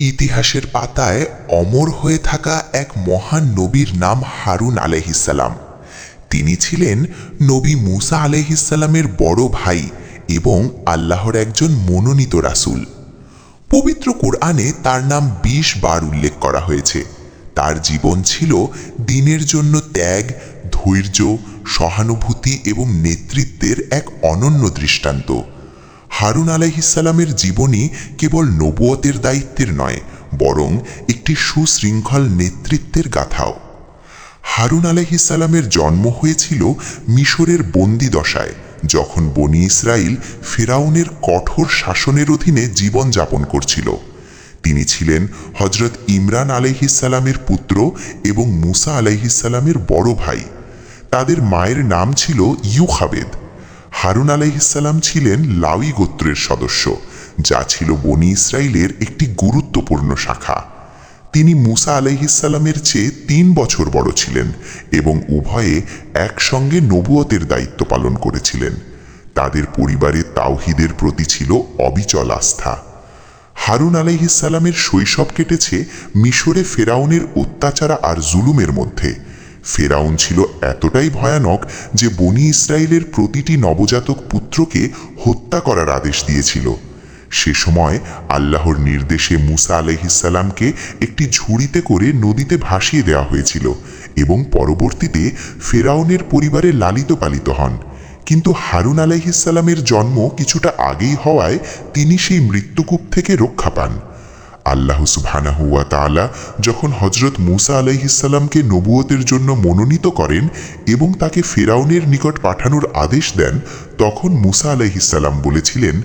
ইতিহাসের পাতায় অমর হয়ে থাকা এক মহান নবীর নাম হারুন আলহিসাল্লাম তিনি ছিলেন নবী মুসা আলহিসাল্লামের বড় ভাই এবং আল্লাহর একজন মনোনীত রাসূল। পবিত্র কোরআনে তার নাম বিশ বার উল্লেখ করা হয়েছে। তার জীবন ছিল দিনের জন্য ত্যাগ, ধৈর্য, সহানুভূতি এবং নেতৃত্বের এক অনন্য দৃষ্টান্ত। হারুন আলাইহিসাল্লামের জীবনী কেবল নবুয়তের দায়িত্বের নয়, বরং একটি সুশৃঙ্খল নেতৃত্বের গাথাও। হারুন আলাইহিসাল্লামের জন্ম হয়েছিল মিশরের বন্দি দশায়, যখন বনি ইসরাইল ফেরাউনের কঠোর শাসনের অধীনে জীবনযাপন করছিল। তিনি ছিলেন হজরত ইমরান আলাইহিসাল্লামের পুত্র এবং মুসা আলাইহিসাল্লামের বড় ভাই। তাদের মায়ের নাম ছিল ইউখাবেদ। হারুন আলাইহিসাল্লাম ছিলেন লাউই গোত্রের সদস্য, যা ছিল বনি ইসরায়েলের একটি গুরুত্বপূর্ণ শাখা। তিনি মুসা আলাইহিসাল্লামের চেয়ে তিন বছর বড় ছিলেন এবং উভয়ে একসঙ্গে নবুয়তের দায়িত্ব পালন করেছিলেন। তাদের পরিবারে তাওহিদের প্রতি ছিল অবিচল আস্থা। হারুন আলাইহিসাল্লামের শৈশব কেটেছে মিশরে ফেরাউনের অত্যাচারা আর জুলুমের মধ্যে। ফেরাউন ছিল এতটাই ভয়ানক যে বনি ইসরায়েলের প্রতিটি নবজাতক পুত্রকে হত্যা করার আদেশ দিয়েছিল। সে সময় আল্লাহর নির্দেশে মুসা আলহিসাল্লামকে একটি ঝুড়িতে করে নদীতে ভাসিয়ে দেওয়া হয়েছিল এবং পরবর্তীতে ফেরাউনের পরিবারে লালিত পালিত হন। কিন্তু হারুন আলাইহিসাল্লামের জন্ম কিছুটা আগেই হওয়ায় তিনি সেই মৃত্যুকূপ থেকে রক্ষা পান। আল্লাহ সুবহানাহু ওয়া তাআলা যখন হজরত মুসা আলাইহিসাল্লামকে নবুয়তের জন্য মনোনীত করেন এবং তাকে ফেরাউনের নিকট পাঠানোর আদেশ দেন, তখন মুসা আলাইহিসাল্লাম বলেছিলেন,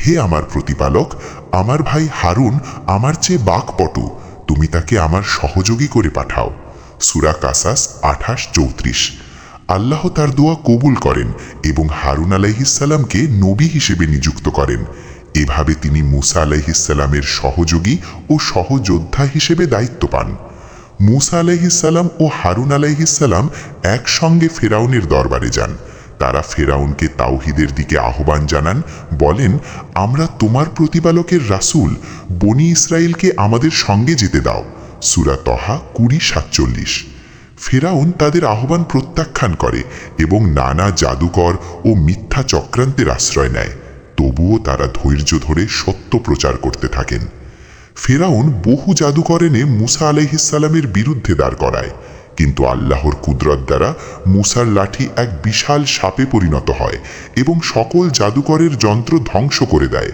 হে আমার প্রতিপালক, আমার ভাই হারুন আমার চেয়ে বাকপটু, তুমি তাকে আমার সহযোগী করে পাঠাও। সুরা কাসাস আঠাশ চৌত্রিশ। আল্লাহ তার দোয়া কবুল করেন এবং হারুন আলাইহিসাল্লামকে নবী হিসেবে নিযুক্ত করেন। এভাবে তিনি মুসা আলাইহিসাল্লামের সহযোগী ও সহযোদ্ধা হিসেবে দায়িত্ব পান। মুসা আলাইহিসাল্লাম ও হারুন আলাইহিসাল্লাম একসঙ্গে ফেরাউনের দরবারে যান। তারা ফেরাউনকে তাওহিদের দিকে আহ্বান জানান, বলেন, আমরা তোমার প্রতিপালকের রাসূল, বনি ইসরায়েলকে আমাদের সঙ্গে যেতে দাও। সুরা তহা কুড়ি সাতচল্লিশ। ফেরাউন তাদের আহ্বান প্রত্যাখ্যান করে এবং নানা জাদুকর ও মিথ্যা চক্রান্তের আশ্রয় নেয়। তবুও তারা ধৈর্য ধরে সত্য প্রচার করতে থাকেন। ফেরাউন বহু জাদুকর এনে মুসা আলাইহিসাল্লামের বিরুদ্ধে দাঁড় করায়, কিন্তু আল্লাহর কুদরত দ্বারা মুসার লাঠি এক বিশাল সাপে পরিণত হয় এবং সকল জাদুকরের যন্ত্র ধ্বংস করে দেয়।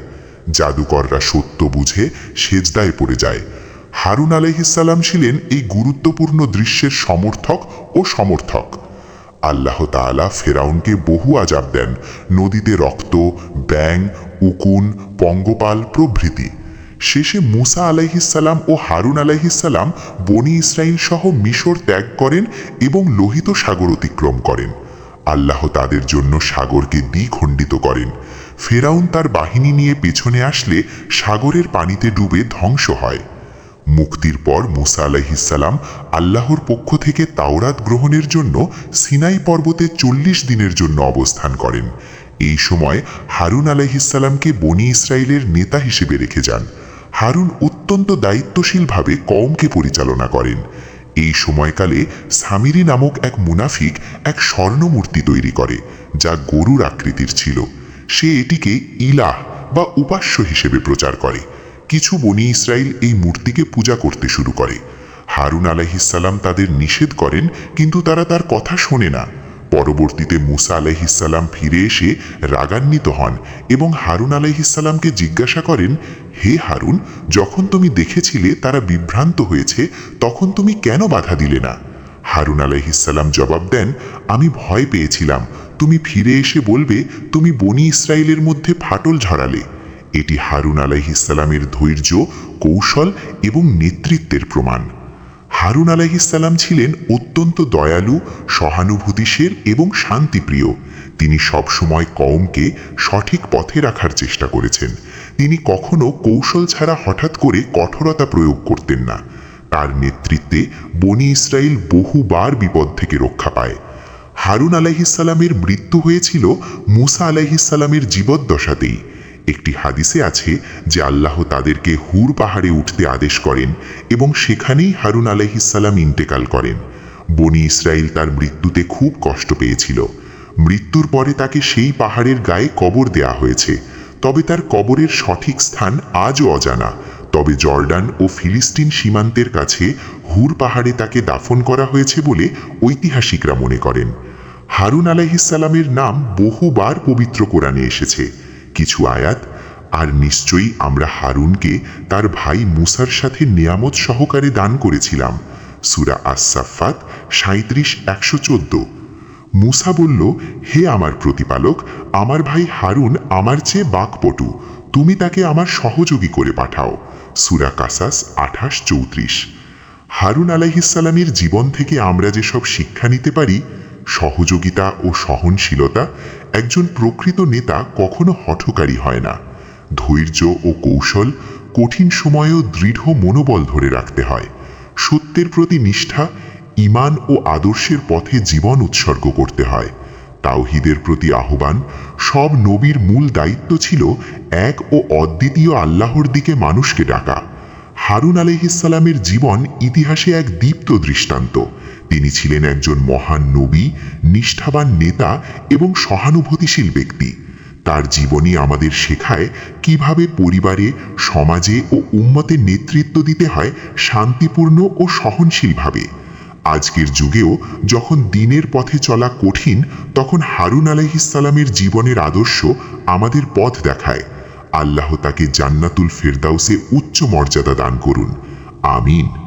জাদুকররা সত্য বুঝে সেজদায় পড়ে যায়। হারুন আলাইহিসাল্লাম ছিলেন এই গুরুত্বপূর্ণ দৃশ্যের সমর্থক ও সমর্থক। আল্লাহ তাআলা ফেরাউনকে বহু আজাব দেন। নদীতে রক্ত ব্যাং উকুন, পঙ্গপাল প্রভৃতি। শেষে মুসা আলাইহিসাল্লাম ও হারুন আলাইহিসাল্লাম বনি ইসরাইল সহ মিশর ত্যাগ করেন এবং লোহিত সাগর অতিক্রম করেন। আল্লাহ তাদের জন্য সাগরকে দ্বিখণ্ডিত করেন। ফেরাউন তার বাহিনী নিয়ে পেছনে আসলে সাগরের পানিতে ডুবে ধ্বংস হয়। মুক্তির পর মুসা আলাইহিসাল্লাম আল্লাহর পক্ষ থেকে তাওরাত গ্রহণের জন্য সিনাই পর্বতে চল্লিশ দিনের জন্য অবস্থান করেন। এই সময় হারুন আলাইহিসাল্লামকে বনি ইসরায়েলের নেতা হিসেবে রেখে যান। হারুন অত্যন্ত দায়িত্বশীলভাবে কমকে পরিচালনা করেন। এই সময়কালে সামিরি নামক এক মুনাফিক এক স্বর্ণমূর্তি তৈরি করে, যা গরুর আকৃতির ছিল। সে এটিকে ইলাহ বা উপাস্য হিসেবে প্রচার করে। কিছু বনি ইসরায়েল এই মূর্তিকে পূজা করতে শুরু করে। হারুন আলাইহিসাল্লাম তাদের নিষেধ করেন, কিন্তু তারা তার কথা শোনে না। পরবর্তীতে মুসা আলাইহিসাল্লাম ফিরে এসে রাগান্বিত হন এবং হারুন আলাইহিসাল্লামকে জিজ্ঞাসা করেন, হে হারুন, যখন তুমি দেখেছিলে তারা বিভ্রান্ত হয়েছে, তখন তুমি কেন বাধা দিলে না? হারুন আলাইহিসাল্লাম জবাব দেন, আমি ভয় পেয়েছিলাম। তুমি ফিরে এসে বলবে, তুমি বনি ইসরায়েলের মধ্যে ফাটল ঝরালে। এটি হারুন আলাইহিসাল্লামের ধৈর্য, কৌশল এবং নেতৃত্বের প্রমাণ। হারুন আলাইহিসাল্লাম ছিলেন অত্যন্ত দয়ালু, সহানুভূতিশীল এবং শান্তিপ্রিয়। তিনি সবসময় কওমকে সঠিক পথে রাখার চেষ্টা করেছেন। তিনি কখনো কৌশল ছাড়া হঠাৎ করে কঠোরতা প্রয়োগ করতেন না। তার নেতৃত্বে বনি ইসরায়েল বহুবার বিপদ থেকে রক্ষা পায়। হারুন আলাইহিসাল্লামের মৃত্যু হয়েছিল মুসা আলাইহিসাল্লামের জীবদ্দশাতেই। একটি হাদিসে আছে যে আল্লাহ তাদেরকে হুর পাহাড়ে উঠতে আদেশ করেন এবং সেখানেই হারুন আলাইহিসাল্লাম ইন্তেকাল করেন। বনি ইসরায়েল তার মৃত্যুতে খুব কষ্ট পেয়েছিল। মৃত্যুর পরে তাকে সেই পাহাড়ের গায়ে কবর দেয়া হয়েছে। তবে তার কবরের সঠিক স্থান আজও অজানা। তবে জর্ডান ও ফিলিস্তিন সীমান্তের কাছে হুর পাহাড়ে তাকে দাফন করা হয়েছে বলে ঐতিহাসিকরা মনে করেন। হারুন আলাইহিসাল্লামের নাম বহুবার পবিত্র কোরআনে এসেছে। কিছু আয়াত, আর নিশ্চয়ই আমরা হারুনকে তার ভাই মুসার সাথে নিয়ামত সহকারে দান করেছিলাম। সুরা আসাফাত সাঁত্রিশ একশো চোদ্দ। মুসা বলল, হে আমার প্রতিপালক, আমার ভাই হারুন আমার চেয়ে বাকপটু, তুমি তাকে আমার সহযোগী করে পাঠাও। সুরা কাসাস, আঠাশ, চৌত্রিশ। হারুন আলাইহিসাল্লামের জীবন থেকে আমরা যেসব শিক্ষা নিতে পারি সহযোগিতা ও সহনশীলতা একজন প্রকৃত নেতা কখনো হঠকারী হয় না। ধৈর্য ও কৌশল কঠিন সময়েও দৃঢ় মনোবল ধরে রাখতে হয়। সত্যের প্রতি নিষ্ঠা ইমান ও আদর্শের পথে জীবন উৎসর্গ করতে হয়। তাওহিদের প্রতি আহ্বান সব নবীর মূল দায়িত্ব ছিল এক ও অদ্বিতীয় আল্লাহর দিকে মানুষকে ডাকা। হারুন আলহিসাল্লামের জীবন ইতিহাসে এক দীপ্ত দৃষ্টান্ত। তিনি ছিলেন একজন মহান নবী, নিষ্ঠাবান নেতা এবং সহানুভূতিশীল ব্যক্তি। তার জীবনী আমাদের শেখায় কীভাবে পরিবারে, সমাজে ও উম্মতের নেতৃত্ব দিতে হয় শান্তিপূর্ণ ও সহনশীলভাবে। আজকের যুগেও যখন দিনের পথে চলা কঠিন, তখন হারুন আলাইহিসাল্লামের জীবনের আদর্শ আমাদের পথ দেখায়। আল্লাহ তাকে জান্নাতুল ফেরদাউসে উচ্চ মর্যাদা দান করুন। আমিন।